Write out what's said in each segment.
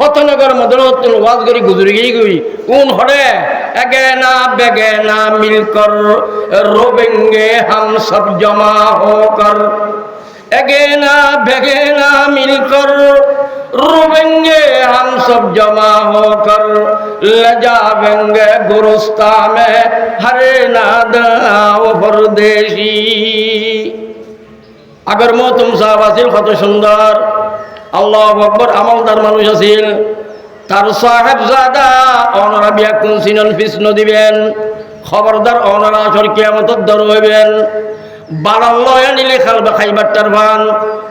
ফতনগর মদরতুল ওয়াজ করি গুজরি গিয়ে গই কোন হরে এগে না বেগে না মিলকর রোবেঙ্গে হাম সব জমা হো কর এগে না বেগে না মিলকর روبنگے ہم سب جمع ہو کر لے جاویں گے گرستا میں ہر ناد و پردیشی اگر مو تم صاحب حاصل خط سندر আল্লাহ আকবর আমলদার মানুষ আছিল তার সাহেব জাদা অনরা বিয়া কোন সিনন কৃষ্ণ দিবেন। খবরদার অনরা আসর কিয়ামতত দর হইবেন। বাড়াল লয় আনিলে খালবা খাইবার তার ভান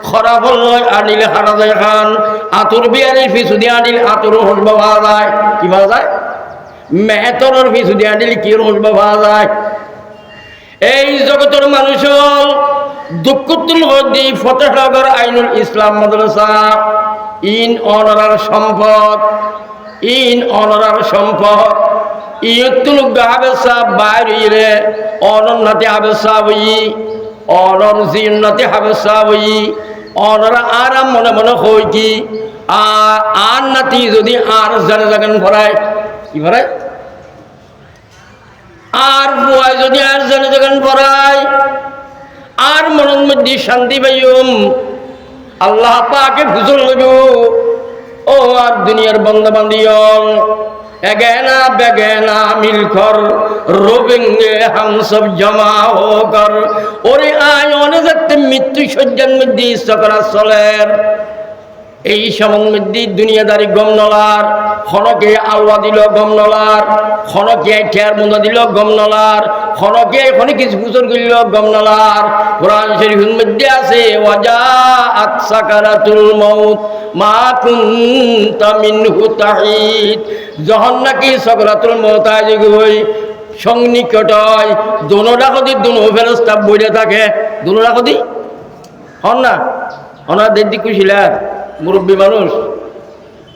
খরাপ লয় আনিলে হারা যায় খান, আতুর বিয়ারির ফিসু দিয়ে আনিলে আতুর হসবা পাওয়া যায়। কি পাওয়া যায়? মেহতরের ফিসু দিয়ে আনিলে কি হসবা পাওয়া যায়? এই জগতের মানুষ দুঃখতুল হদি ফতেহনগর আইনুল ইসলাম মাদ্রাসা, ইন অনরার সম্পদ, ইন অনরার সম্পদ। ইয়তুল গাবেসা বাইরে অনন্নাতে হাবেসা বই অনর জিন্নাতে হাবেসা বই অনরা আরাম মনে মনে হই কি আর নাতি যদি আর জানে জাগান ভরায়, কি ভরায়? আর বুয়ায় যদি আর জানে যখন পড়ায় আর মনের মধ্যে শান্তি পাইম আল্লাহ পাকে বুঝল লইব। ও আর দুনিয়ার বন্ধ বান্দিয়ল এগেনা বেগেনা মিলকর রোবেঙ্গে হাম সব জমা হোকর ওরে আয় অনেক মৃত্যু সজ্জার মধ্যে সকরা চলের। এই সমন মধ্যে দুনিয়াদারি গম নলার খনকে আলওয়া দিল গম নলার খনকে ঠেয়ার মুন্দা দিল গম নলার খনকে এখনে কিছু গুজর করিল গম নলার কোরআন শরীফের মধ্যে আছে ওয়াজা আতসাকারাতুল মাউত, মা কুনতা মিনহু তাহিদ। যখন নাকি সকরাতুল মাউত আয় গই সংনিকট হয় দোনো ডাকতি দোনো ফেরস্তা বইলে থাকে। দোনো ডাকতি হন না? দেড় দিক কুশিলার মুরব্বী মানুষ।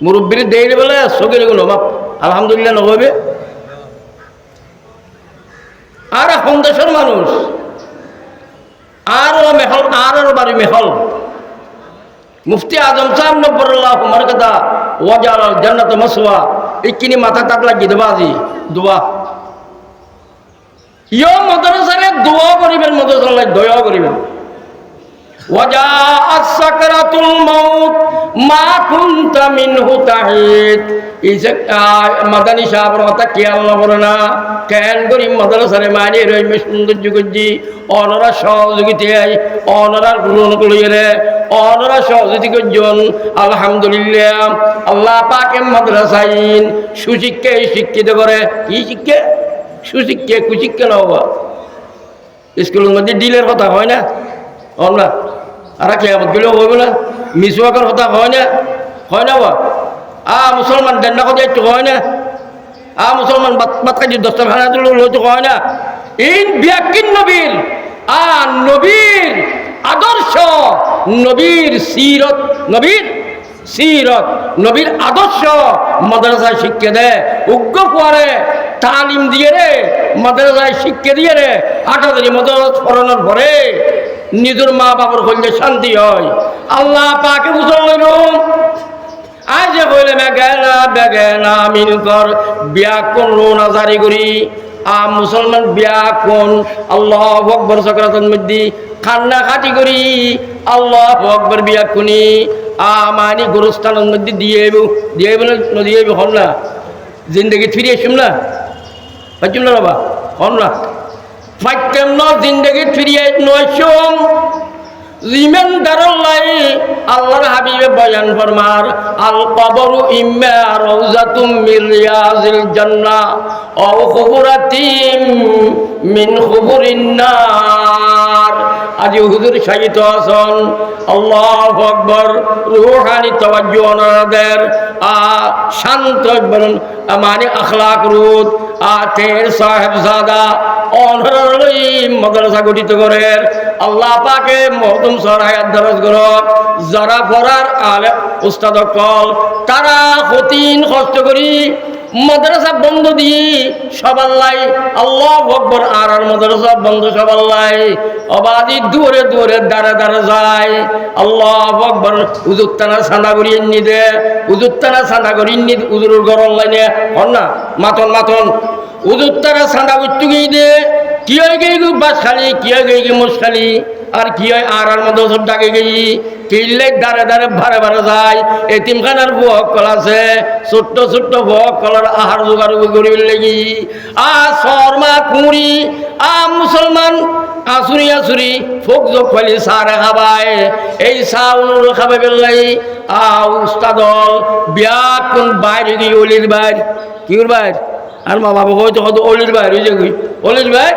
মুরব্বীর দেরি বলে এগুলো মাপ আলহামদুলিল্লাহ, নববে। আর এখন দেশের মানুষ। আরও মেহল আর বাড়ি মেহল। মুফতি আজম সাহেব নব্বরুল্লাহ হুমার কথা ওয়াজাল জান্নাত মসুয়া ইকিনি মাথা তাক লাগিয়ে দেবা আজি, দোয়া। ইয় মদরসারে দোয়া করিবেন, মদরসালে দয়া করিবেন। وجاءت سكرة الموت ما كنت منه تحيد মাদানী সাহেবের কথা খেয়াল নকরে না কেন করি মাদ্রাসারে মানি রইমে সৌন্দর্য করছি অনরা সহযোগিতায় অনরা গ্রহণ করিয়ে অনরা সহযোগী করছেন আলহামদুলিল্লাহ আল্লাহ পাকে মাদ্রাসাইন সুশিক্ষায় শিক্ষিত করে কি শিক্ষা সুশিক্ষা কুশিক্ষা না হওয়া স্কুলের মধ্যে ডিলের কথা হয় না আমরা আর কেমন গেলেও হইব না। মিসওয়াকের কথা হয় না। হয় না বা আ মুসলমান দেন্না কথা একটু হয় না? আ মুসলমান বাত কাজি দশটা ভাড়া তুলে হয়তো হয় না। ইন বিয়াকিন নবীর আ নবীর আদর্শ নবীর সিরত নবীর সিরত নবীর আদর্শ মাদ্রাসায় শিক্ষা দেয় উগ্র পরে তালিম দিয়ে রে মাদ্রাসায় শিক্ষা দিয়ে রে আঠাদের মদরস পড়ানোর পরে নিজের মা বাবার হইলে শান্তি হয়। আল্লাহ পাকে বুঝল আজ বলে বেগেনা বেগেনা মিনকর বিয়া কোন রোনা জারি করি? আ মুসলমান বিয়া কোন? আল্লাহ আকবর সকরাতন মধ্যে খান্না খাটি করি। আল্লাহ আকবর বিয়া কোনি। আ মানি গুরুস্থানের মধ্যে দিয়ে দিয়ে না দিয়ে হন না। জিন্দগি ফিরে আসুম না? পাইছুম না বাবা, হন না। ফাইটেম ন জিন্দগি ফিরিয়ে নয়সম জিমেন দারল্লাই আল্লাহর হাবিবে বয়ান ফরমার, আল কবরু ইম্মা মির রিয়াজিল জান্নাহ আও মিন খুবুরিন নার। আজি হুজুর শাহিত আছেন। আল্লাহু আকবার। রূহানি তাওয়াজ্জু ওনাদের আ শান্ত বলুন মানে আখলাক রুত আতের সাহেবজাদা অনরলই মাদ্রাসা গঠিত করেন আল্লাহ পাকে মহতুম সরায়াত দরজ করক যারা পড়ার আলে উস্তাদ কল তারা হতিন কষ্ট করি মাদ্রাসা বন্ধ দিয়ে সবাল্লাই, আল্লাহ আকবর, আর আর মাদ্রাসা বন্ধ সবাল্লাই। অবাদি দূরে দূরে দাঁড়ে দাঁড়ে যায়। আল্লাহ আকবর উজুর টানা সান্দা করি এমনি দে উজুর সানা করি এমনি উজুর গরম লাইনে, হন না? মাতন মাতন। উজুর টানা সান্দা করতে গিয়ে দে কি হয় গিয়ে বাস খালি, কি হয় গিয়ে মোষ খালি? আর কি হয় আর আর মধ্যে সব ডাকে গেই? কিনলে দাঁড়ে দাঁড়ে ভারে ভারে যায়। এতিমখানার বুয়ক কল আছে, ছোট্ট ছোট্ট বুয়ক কলার আহার জোগাড় করিব লাগি। আ শর্মা কুড়ি আ মুসলমান আসুরি আসুরি ফোক যোগ ফালি সারে খাবায়। এই চা অনুর খাবে বেলাই আ উস্তাদল বিয়া কোন বাইরে গিয়ে অলির বাইর? কি বাইর আর মা বাবা হয়তো হয়তো অলির বাইর ওই যে অলির ভাই?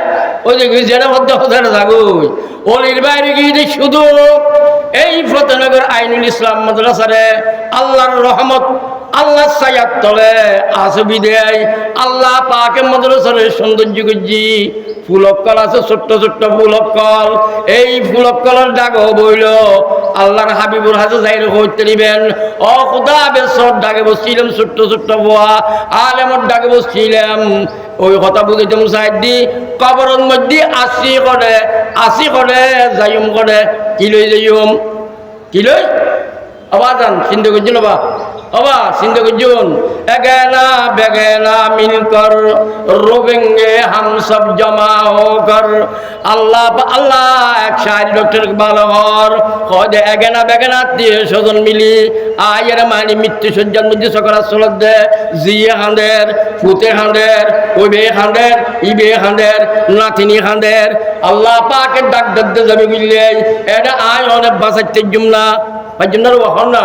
ওই যে যেটা মধ্যে হতে থাকুই অলির বাইরে গিয়ে শুধু এই ফতেনগর আইনুল ইসলাম মাদ্রাসারে, আল্লাহর রহমত আল্লাহ সায়াত তলে আসবি দেয় আল্লাহ পাকে মাদ্রাসারে সৌন্দর্য গুজি ফুলক্কল আছে, ছোট্ট ছোট্ট ফুলক্কল এই ফুলক্কলের ডাক বইল, আল্লাহর হাবিবুর হাজে যাই হইতে নিবেন। ও খুদা বেসর ডাকে বসছিলাম, ছোট্ট ছোট্ট বোয়া। আলেমর ডাকে বসছিলাম। ওই কথা বুঝাইতাম সাইড দি কবরের মধ্যে আসি করে আসি করে যাইম করে। কি লই যাইম কি লই? আবার যান, চিন্তা করছিল বা। অবা চিন্তা করছুন এগেনা বেগেনা মিলকর রোবেঙ্গে হাম সব জমা হোকর আল্লাহ আল্লাহ, এক শাড়ি ডক্টর ভালো হর কদে এগেনা বেগেনা দিয়ে স্বজন মিলি আয়ের মানি মৃত্যু সজ্জার মধ্যে সকরা চলত দে। জিয়ে হাঁদের ফুতে হাঁদের ওবে হাঁদের, ইবে হাঁদের, নাতিনি হাঁদের। আল্লাহ পাকে ডাক ডাক যাবে বুঝলে এটা আয় অনেক বাঁচাইতে জুমলা। বাজুনার ওহন না।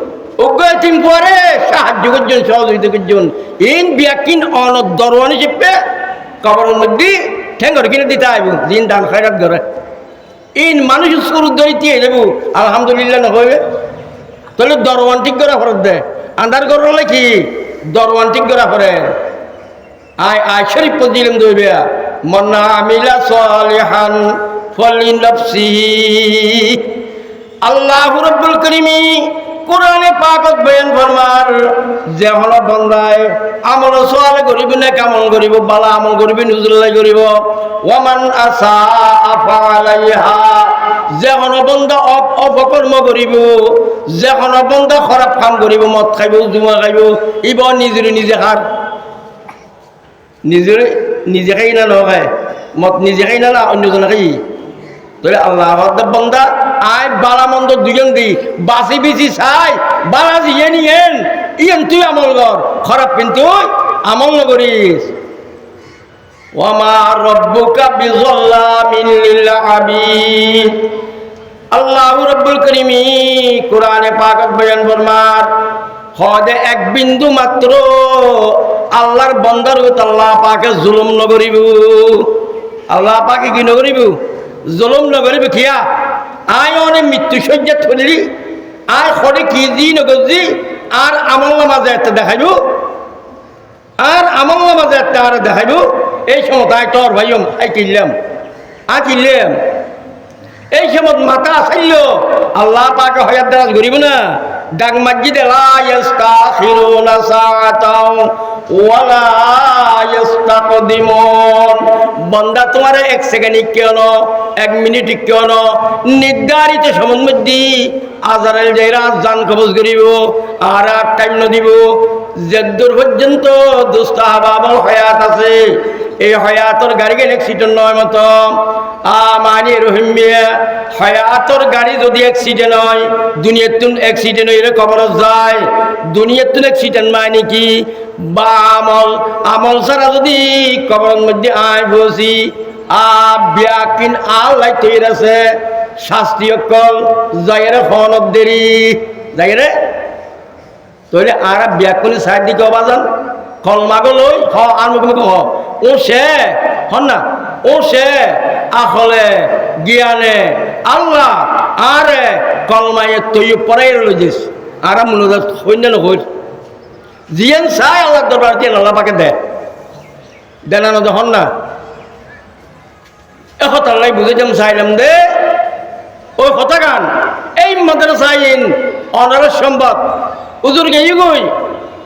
এতিম পরে সাহায্য করছেন, সহযোগিতা করছেন। ইন বিয়াকিন অন দরওয়ানি কবরের মধ্যে ঠেঙ্গর কিনে দিতে আইব দিন দান খায়রাত করে। ইন মানুষ সুর দইতে দেব আলহামদুলিল্লাহ নহবে তাহলে দরওয়ান ঠিক করা ফরত দে। আন্দার করলে কি? দরওয়ান ঠিক করা পরে আয় আয়, শরীফ পদিলাম দইবে মন্না আমিলা সালিহান ফলি নফসিহি। আল্লাহ রব্বুল করিমি কোরআনে পাকত বয়ান ফরমার, যে হল বন্দায় আমল সোয়াল করিব না কামল করিব? বালা আমল করিব নুজুল্লাই করিব। ওয়ামান আসা আফালাইহা যে হল, বন্দা অপকর্ম করিব। যে হল, বন্দা খারাপ কাম করিব, মদ খাইব, জুমা খাইব, ইব নিজের নিজে খার নিজের নিজে খাই না, নখায়। মদ নিজে খাই না না, অন্যজনে খাই। তাহলে আল্লাহ বন্দা আয়, বালা মন্দ দুজন দি। বাসি বিচি চাই বালা জিয়ে নিয়েন ইয়েন তুই আমল কর। খারাপ কিন্তু আমল নকরিস। ওয়ামা রব্বুকা বিজল্লামিন লিল আবিদ আল্লাহ রব্বুল করিমি কোরআনে পাকত বয়ান ফরমার, হদে এক বিন্দু মাত্র আল্লাহর বন্দার আল্লাহ পাকে জুলুম নগরিব আল্লাহ পাকে কি নগরিব জুলুম নগরিব খিয়া আয় অনেক মৃত্যু সজ্জা থলি আয় খড়ে কি দি নগজি আর আমল নামাজে একটা দেখাইব। আর আমল নামাজে একটা আর দেখাইব। এই সময় তাই তোর ভাই আই কিনলাম আ কিনলাম এই সময় মাথা আসাইল আল্লাহ পাকে হয়াত দ্বারা ঘুরিব না। ডাক মসজিদ বন্দা তোমার এক সেকেন্ড কেন এক মিনিট কেন নির্ধারিত সময়ের মধ্যে আজারাল যাইরা জান কবজ করিব, আর টাইম দিব যে দূর পর্যন্ত দুস্থ আবাবল হয়াত আছে। এই হয়াতর গাড়ি গেলে অ্যাক্সিডেন্ট নয় মতো। আমানি রহিমিয়া হয়াতর গাড়ি যদি অ্যাক্সিডেন্ট হয়, দুনিয়ার তুন অ্যাক্সিডেন্ট হইলে খবর যায়। দুনিয়ার তুন অ্যাক্সিডেন্ট মানে কি? বা, আমল আমল ছাড়া যদি কবরের মধ্যে আয় বসি, আ, ব্যাকিন আল্লাহ তৈরি আছে। শাস্ত্রীয় কল জায়গারে ফোনত দেরি। জায়গারে তইলে আর ব্যাকুনি সাইড দিকে অবাজান। কলমাগো লই হ আর মুখে হ ও সে, হন না, ও সে আখলে জ্ঞানে আল্লাহ আরে কলমায়ে তৈ পরে লই দিস আর মনোজাত হইন না হইল জিয়েন চাই আল্লাহ দরবার দিয়ে আল্লাহ পাকে দে। দেনা না হন না। এখন তাল্লাই বুঝে যাম, চাইলাম দে। ওই কথা গান এই মাদ্রাসাইন অনারের সম্পদ। উজুর গেই গই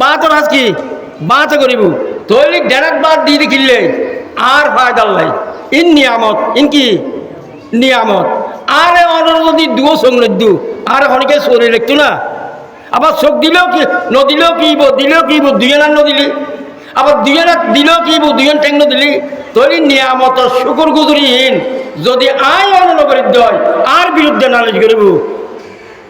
বা তোর কি বাঁতে করিব তৈলিক ডেনাত বাদ দিয়ে দেখিলে আর ফায়দার লাই ইন নিয়ামত, ইন কি? নিয়ামত। আরে অনর যদি দুও সঙ্গ দু। আর অনেকে শরীর একটু না। আবার চোখ দিলেও কি নদিলেও কিব দিলেও কিব দুজনা নদিলি আবার দুজনা দিলেও কিব দুজন টেং নদিলি তৈরি নিয়ামত শুকুর গুজরিহীন যদি আয় অনন করে দেয়, আর বিরুদ্ধে নালিশ করিব।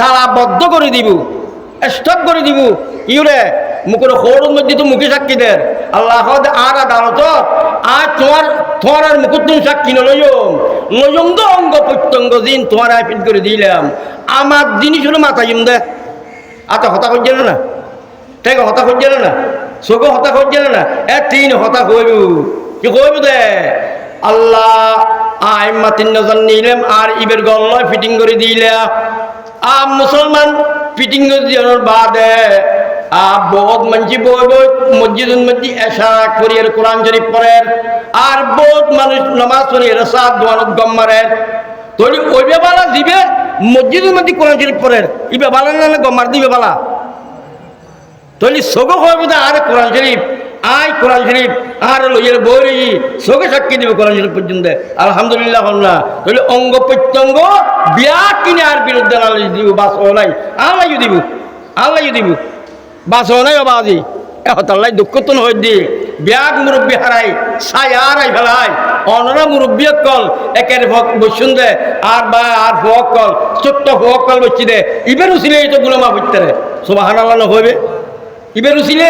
তারা বদ্ধ করে দিব, স্টপ করে দিব। ইউরে মুখের সৌর মধ্যে তো মুখে সাক্ষী দেন। আল্লাহ আর আদালত আর তোমার তোমার আর মুখুর তুমি সাক্ষী নলইম লইম তো অঙ্গ প্রত্যঙ্গ দিন তোমার আইফিট করে দিলাম। আমার জিনিস হলো মাথায় দে আচ্ছা হতা করছে না। ঠিক হতা করছে না। চোখে হতা করছে না। এ তিন হতা হইব কি হইব দে? আল্লাহ আই মাতিন নজন নিলাম, আর ইবের গল্লয় ফিটিং করে দিলা। আ মুসলমান করে দিয়ানোর বাদে আ বহুত মানছি বই বই মসজিদ এসা করিয়ার কোরআন শরীফ পড়ের আর বহুত মানুষ নামাজ পড়িয়ে সাত দোয়ানত গম মারের তৈরি ওইবে বালা দিবে মসজিদের মধ্যে কোরআন শরীফ পড়ের ইবে বালা না গমার দিবে বালা তৈরি সগো হইব না আরে কোরআন শরীফ আয় কোরআন শরীফ। আর লইয়ের বই সগে সাক্ষী দিবে কোরআন শরীফ পর্যন্ত। আলহামদুলিল্লাহ না তাহলে অঙ্গ প্রত্যঙ্গ বিয়া কিনে আর বিরুদ্ধে নালিশ দিব, বাস ও নাই। আল্লাহ দিব আল্লাহ দিব, বাস ও নাই বাজি এহতাল্লাই দুঃখ তো হয়ে দি। বিয়াক মুরব্বী হারাই, সাই আই ফেলাই। অনরা মুরব্বী কল, একের ভক বসুন দে, আর বা আর ফক কল, ছোট্ট ফক কল বসছি দে। ইবের উচিলে এই তো গুলমা হইতে রে সোবাহান আল্লাহ হইবে ইবের উচিলে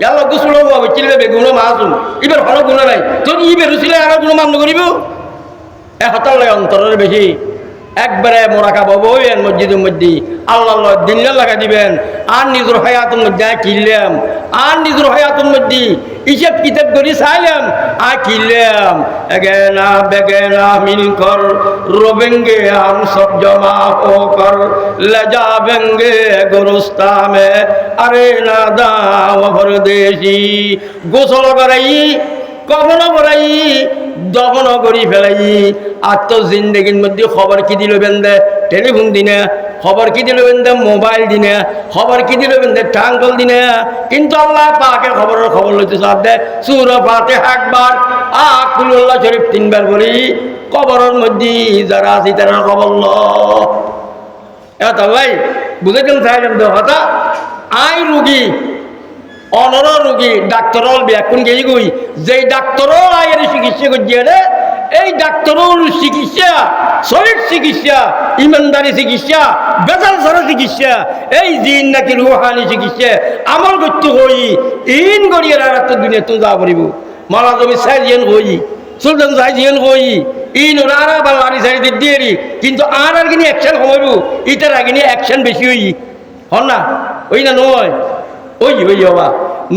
ইয়াল্লা গুসুল হব চিলবে বেগুন মাসুন ইবের হলো গুণ নাই। যদি ইবে রুচিলে আর গুণ মান করিব? এ হতাল্লাই অন্তরের বেশি। একবারে মোরাকা বইবেন মসজিদের মধ্যে। আল্লাহ দিল্লা লাগা দিবেন। আর নিজের হায়াতের মধ্যে কিনলাম। আর নিজের হায়াতের মধ্যে হিসেব কিতাব করে চাইলাম, আর কিনলাম। এগেনা বেগেনা মিল কর, রোবেঙ্গে আম সব জমা হো কর। লেজা বেঙ্গে গোরস্তামে, আরে না দাম দেশি গোসল করাই কখনো বলাই দমন করি ফেলাই। আর তো জিন্দগির মধ্যে খবর কি দিল বেন্দে? টেলিফোন দিনে, খবর কি দিল বেন্দে? মোবাইল দিনে, খবর কি দিল বেন্দে? টাঙ্গল দিনে। কিন্তু আল্লাহ পাকে খবরের খবর লইতে সাথ দে সুর পাতে একবার আকুল্লাহ শরীফ তিনবার বলি, কবরের মধ্যে যারা আছে তারা খবর ল। এত ভাই বুঝেছেন সাহেব হতা আই রুগী অনর রোগী ডাক্তার ব্যাকুন গেই গই? যেই ডাক্তারও আয়ের চিকিৎসা করছে রে, এই ডাক্তারর চিকিৎসা, শরীর চিকিৎসা, ইমানদারি চিকিৎসা, বেজাল সারা চিকিৎসা, এই জিন নাকি রুহানি চিকিৎসা, আমল করতে হই ইন গড়িয়ে রাখতে দুনিয়া তো যা করিব। মালা জমি চাই জিয়েন হই সুলতান চাই জিয়েন হই ইন রারা বা লারি সারি দিয়ে কিন্তু আর আর কিনি অ্যাকশন কমাইব, ইটার আগিনি অ্যাকশন বেশি হই। হন না? ওই না নয়? ওই ওই বাবা।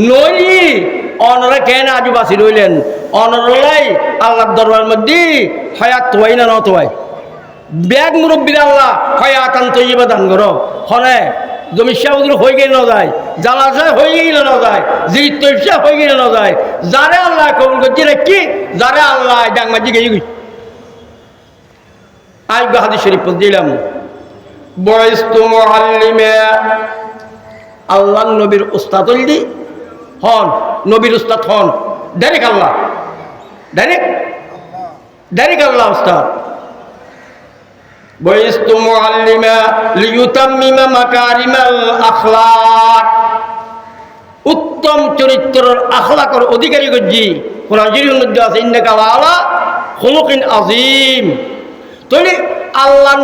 নইলি, অনরা কেন আজু বাসি রইলেন? অনরলাই আল্লাহর দরবার মধ্যে হয়াত তোয়াই না নতোয়াই ব্যাগ মুরব্বীর আল্লাহ হয়াতান তৈবা দান করো। হনে, জমি শাহুদুর হয়ে গেলে না যায় জালাশা হয়ে গেলে না যায় জিত তৈসা হয়ে গেলে না যায়। যারে আল্লাহ কবুল করছে রে কি? যারে আল্লাহ ডাংমাজি গেই গই আই হাদিস শরীফ দিলাম বয়স্তু মুআল্লিমা আল্লাহ নবীর উস্তাদ দি হন, নবীর উস্তাদ হন। Direct Allah. Direct? Direct Allah উস্তাদ। বয়স্ত মুআল্লিমা লিয়ুতাম্মিমা মাকারিমাল উত্তম চরিত্রের আখলাকর অধিকারী গজ্জি। কোরআন শরীফের মধ্যে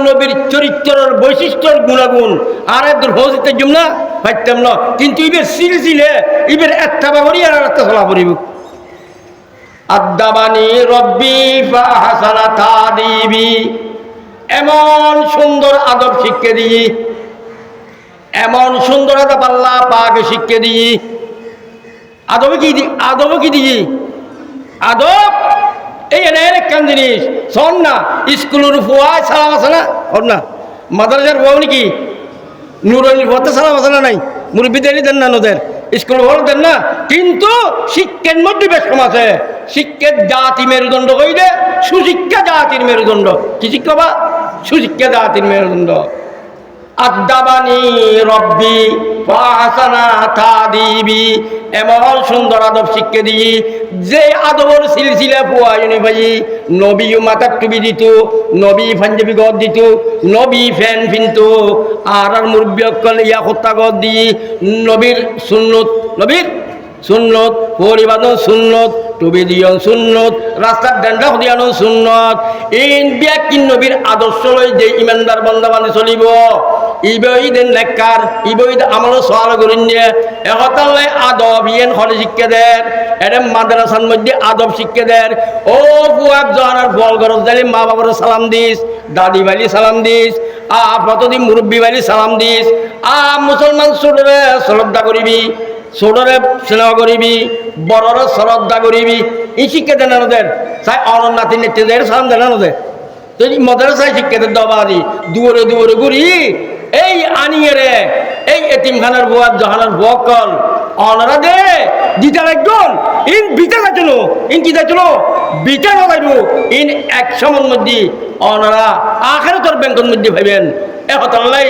নবীর গুণাগুণ। আর এদের হজিতে জুম না পাইতাম না। কিন্তু ইবের সিলসিলে ইবের একটা বাবরি আর একটা চলা পড়িব। আদাবানি রব্বি বা হাসানা তাদিবি। এমন সুন্দর আদব শিক্ষা দিই। এমন সুন্দর আদব আল্লাহ পাকে শিক্ষা দিই। আদবে কি দি আদবে কি দিই? আদব? এই এনের একখান জিনিস। শোন না, স্কুলের ফুয়ায় সালাম আছে না? ওর না, মাদ্রাসার বউ নাকি নুরনির পথে সালাম আছে না নাই? মুরব্বীদেরই দেন না নদের? স্কুল বড় দেন না? কিন্তু শিক্ষার মধ্যে বেশ কম আছে। শিক্ষার জাতি মেরুদণ্ড কইলে সুশিক্ষা জাতির মেরুদণ্ড। কি শিক্ষা বা সুশিক্ষা জাতির মেরুদণ্ড। আদাবানি রব্বি, ফাহাসানা তাদিবি, এমন সুন্দর আদব শিক্ষা দিই, যে আদবর সিলসিলা পুয়ায়নি ভাই নবী মাথার টুবি দিত, নবী পাঞ্জাবি গদ দিত, নবী ফ্যান ফিনত, আর আর মুরব্বী ইয়া হত্যা গদ দি, নবীর সুন্নত, নবীর সুন্নত, পরিবাদন সুন্নত টুবি দিয়ন সুন্নত, রাস্তার ডান্ডা দিয়ানো সুন্নত। ইন ব্যক্তি নবীর আদর্শ লই যে ইমানদার বন্দা বান্ধে চলিব ইবই দেন লেখার ইবই আমল সওয়াল করিন নিয়ে এহতালে আদব ইয়েন হলে শিক্ষা দেন এটা মাদ্রাসার মধ্যে আদব শিক্ষা দেন। ও ফুয়াব জহানার বল গরজ দিলে মা বাবার সালাম দিস দাদি বালি সালাম দিস আ প্রতিদিন মুরব্বী বালি সালাম দিস আ মুসলমান ছোটরে শ্রদ্ধা করিবি। ছোটরে স্নেহ করিবি বড়রে শ্রদ্ধা করিবি এই শিক্ষা দেন ওদের চাই নাতি নেত্রীদের সালাম দেন ওদের তুই মদের শিক্ষা দেন দবাদি দুয়ারে দুয়ারে ঘুরি, এই আনিয়ে রে, এই এতিমখানার বুয়ার জাহানার বকল অনারা দে, দিতে একজন ইন বিতে যাচ্ছিল ইন কি যাচ্ছিল বিতে লাগাইব ইন এক সময়ের মধ্যে অনারা আখের তোর ব্যাংকের মধ্যে ভাবেন একতাল্লাই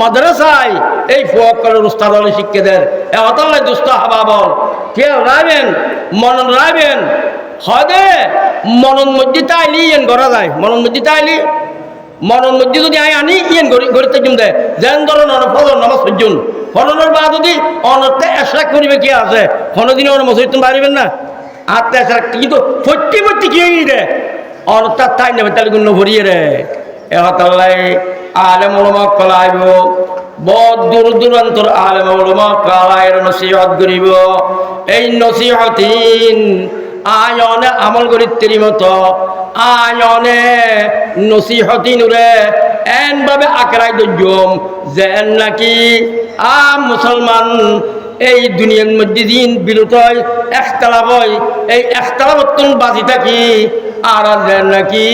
মাদ্রাসায় এই ফোয়াক্কলের উস্তাদ হলে শিক্ষা দেন। দুস্থ হাবা বল কেউ রাখবেন মনন রাখবেন হদে মনন মধ্যে তাইলি ইয়েন করা যায়। মনন মধ্যে তাইলি মনন মধ্যে যদি আই আনি, ইয়েন গড়ি তেজুম দে। যেন ধরনের ফলন নামাজ সজ্জন ফলনের বা যদি অনর্থে এসরাক করিবে কি আছে? কোনোদিনও তুমি পারিবেন না। আত্মা এসরাক কিন্তু ফটি ফটি কি হই রে অনর্থ তাই নেবে, তাহলে গুণ ভরিয়ে রে। এহতাল্লাই আলেম কলাইব বদ দূর দূরান্তর আলেম ওলমা নসিহত করিব। এই নসিহতিন আয়নে আমল করি তেরি মতো, আয়নে নসিহতিনুরে এন এনভাবে আকরাই দজ্জম যেন নাকি আ মুসলমান এই দুনিয়ার মধ্যে দিন বিরত হয় একতলাপ হয় এই একতলাপত্তন বাজি থাকি? আর নাকি?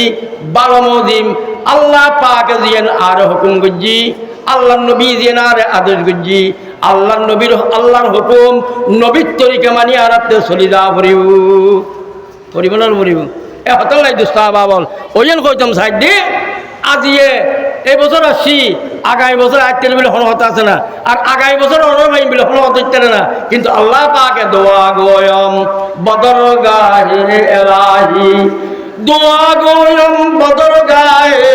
বারো মদিম আল্লাহ পাক জিয়েন আর হুকুম গজ্জি আল্লাহ নবী জিয়েন আর আদেশ গজ্জি আল্লাহ নবীর, আল্লাহর হুকুম নবীর তরিকা মানি আর চলি যা পড়িব। পড়িব না পড়িব এ হতল নাই দুস্তা বাবল ওই জন্য কইতাম সাইড দি আজিয়ে এই বছর আসছি, আগামী বছর আজকে বলে হন হতে আছে না। আর আগামী বছর অনর ভাই বলে হন হতে না। কিন্তু আল্লাহ পাকে দোয়া গোয়ম বদর গাহে এলাহি। দোয়া গোয়ম বদর গাহে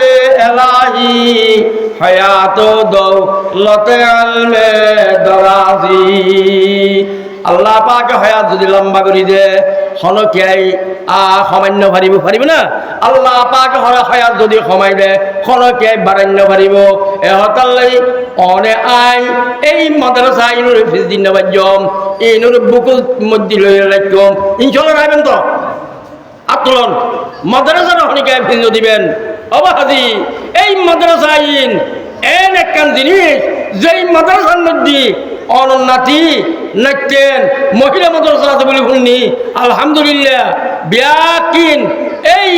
এলাহি। হায়াত দৌলতে আলমে দরাজি। আল্লাহ পাকে হায়াত যদি লম্বা করি দে হনকিয়াই আ, সমান্য পাৰিব পাৰিব না? আল্লাহ পাক হায়াত যদি সমাই দে হনকিয়াই বাৰান্য পাৰিব এহতাল্লাই অনে আই, এই মাদ্রাসা ইনুর ফিস দিন বাজ্যম, ইনুর বুকুল মধ্যে লই রাখম ইনশাল্লাহ রাখবেন তো? আত্মলন মাদ্রাসার হনিকায় ফিস দিবেন। অবাহাদি, এই মাদ্রাসা আইন এন একখান জিনিস, যেই মাদ্রাসার মধ্যে অনন্নাতি নাচতেন মহিলা মাদ্রাসা আছে বলে শুননি আলহামদুলিল্লাহ, বিয়াকিন, এই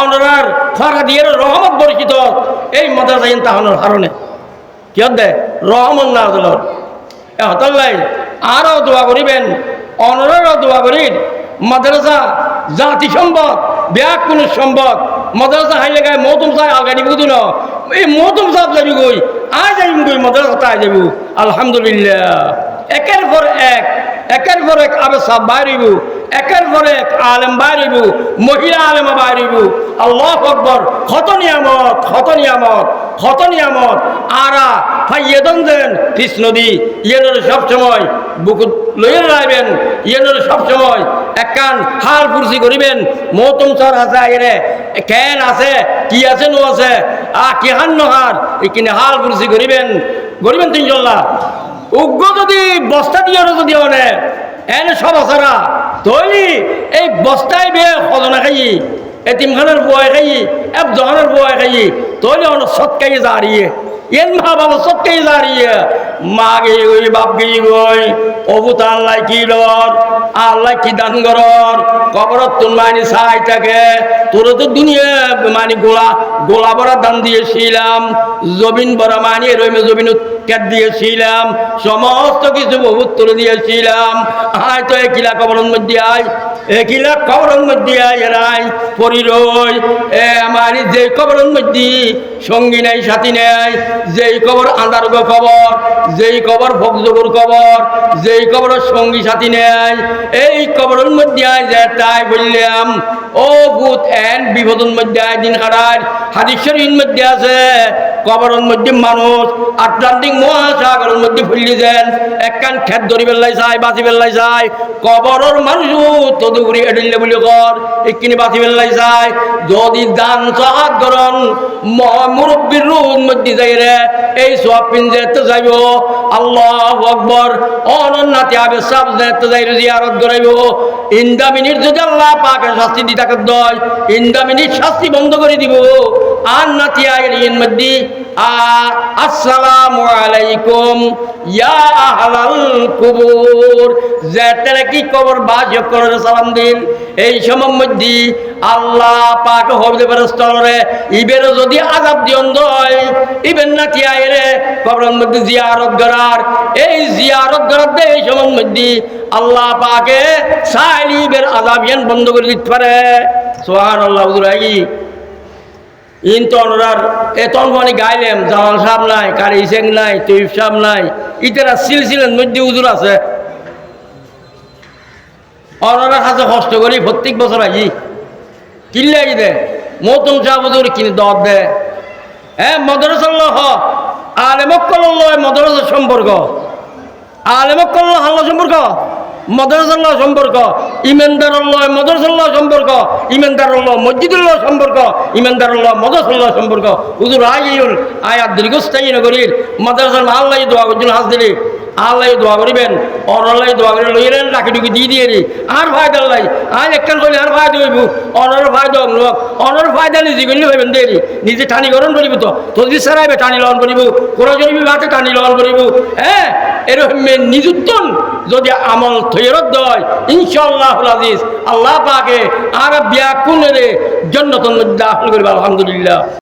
অনরার ফারাদিয়ের রহমত পরিচিত এই মাদ্রাসা ইন তাহনের কারণে কিয় দে রহমত না আসল হতাল্লাই আরও দোয়া করিবেন, অনরারও দোয়া করিন। মাদ্রাসা জাতি সম্পদ ব্যাকুণ সম্পদ মাদ্রাসা হাই লাগায় মৌতুম সাহেব আলগা বুঝু ন। এই মৌতুম সাহেব যাবি গই আজ যাবি গই মাদ্রাসা তাই যাবি? আলহামদুলিল্লাহ। একের পর এক। একের পর এক আবে সাহেব বাইরিব একের পর এক আলেম বাইরিব মহিলা আলেমা বাইরিব আল্লাহ আকবর কত নিয়ামত কত নিয়ামত কত নিয়ামত। আরা ফাইয়েদন দেন কৃষ নদী ইয়েনের সবসময় বুকুত লইয়ে রাখবেন ইয়েনের সবসময় একান হাল ফুরসি করিবেন। মৌতুম সর আছে আইরে, কেন আছে, কি আছে, নো আছে, আ কি হান নহার এখানে হাল ফুরসি করিবেন। করিবেন তিনজল্লা উগ্র যদি বস্তা দিয়ে যদি অনে এনে সব আসারা তৈলি এই বস্তায় বে সজনা খাই এতিমখানের বয় খাই এক জহানের বয় খাই তৈলি অনেক সৎকাই দাঁড়িয়ে এন দাঁড়িয়ে। মা গেই গই বাপ দান মানি তোর গোলা গোলা বড়া দান দিয়েছিলাম জবিন বড়া মানি রইমে জবিন কেট দিয়েছিলাম, সমস্ত কিছু বহুত তুলে দিয়েছিলাম। আয় তো একিলা কবরের মধ্যে আয়, একিলা কবরের মধ্যে আয় এরাই পরিরই এ আমার যে কবরের মধ্যে সঙ্গী নাই, সাথী নেই যেই কবর আন্দার কবর, যেই কবর ভোগজগুর কবর, যেই কবরের সঙ্গী সাথী নেই এই কবরের মধ্যে তাই বললাম, ও ভূত, এন বিপদন মধ্যে দিন খারার হাদিসের মধ্যে আছে, কবরের মধ্যে মানুষ আটলান্টিক মহাসাগরের মধ্যে ফুলি যান একখান খেত ধরি বেল্লাই চাই বাঁচি বেল্লাই চাই কবরের মানুষ তদুগুড়ি এডিলে বলি কর এখানে বাঁচি বেল্লাই চাই যদি দান সাহাত গরন মুরব্বীর মধ্যে যাই এই সব পিন যেতে যাইব। আল্লাহ আকবর। অনন্নাতি আবে সব যেতে যাই জিয়ারত করাইব। ইন্দামিনির যদি আল্লাহ পাকে শাস্তি দিতাকে দয় ইন্দামিনির শাস্তি বন্ধ করে দিব। আর নাতি আয়ের ইন মধ্যে আসসালামু আলাইকুম, ইয়া আহলাল কুবুর। যেতে কি কবর বাজ করে সালাম দিন? এই সময় মধ্যে আল্লাহ পাক পারে স্থলরে ইবেরও যদি আজাব দিয়ন দয় ইবেন না তিয়াইরে কবরের মধ্যে জিয়ারত করার। এই জিয়ারত করার দে এই সময় মধ্যে আল্লাহ পাকে সাইলি ইবের আজাব বন্ধ করে দিতে পারে। সোহান আল্লাহ হুজুর আই ইন তনরার এ তনফানি গাইলেম, জামাল সাহেব নাই, কারি সিং নাই তৈব সাহেব নাই, ইতারা সিলসিলের মধ্যে উজুর আছে। অনরার কাছে কষ্ট করি, প্রত্যেক বছর আই কিল্লাই দে মৌতুম সাহেব উজুর কিনে দর দে হ্যাঁ মদরসাল্লাহ আলেমক্কল্লাহ মদরসার সম্পর্ক। আলেমক্কল্লাহ আল্লাহ সম্পর্ক? মদরসাল্লাহ সম্পর্ক ইমেনদারুল্লাহ মদরসাল্লাহ সম্পর্ক ইমেনদারুল্লাহ মসজিদুল্লাহ সম্পর্ক ইমেনদারুল্লাহ মদরসাল্লাহ সম্পর্ক। হুজুর আইউল আয়াত দীর্ঘস্থায়ী নগরীর মদরসাল আল্লাহ দোয়া হাস দিলি আল্লাহ দোয়া করিবেন। অনলাই দোয়া করে লইলেন রাখি টুকি দিয়ে দিয়ে রি আর ভাই দাল্লাই আর একখান করলে আর ভাই দইব অনর দম লোক অনর ভাই দালি জিগুলি হইবেন দেরি নিজে টানি গরম করিব তো। তদি সারাইবে টানি লন করিব। কোন জরিবি ভাতে টানি লন করিব। হ্যাঁ এরকম নিযুক্তন। যদি আমল থৈরত দয় ইনশাআল্লাহ আজিজ। আল্লাহ পাকে আর বিয়া কুনের মধ্যে দাখিল করিব। আলহামদুলিল্লাহ।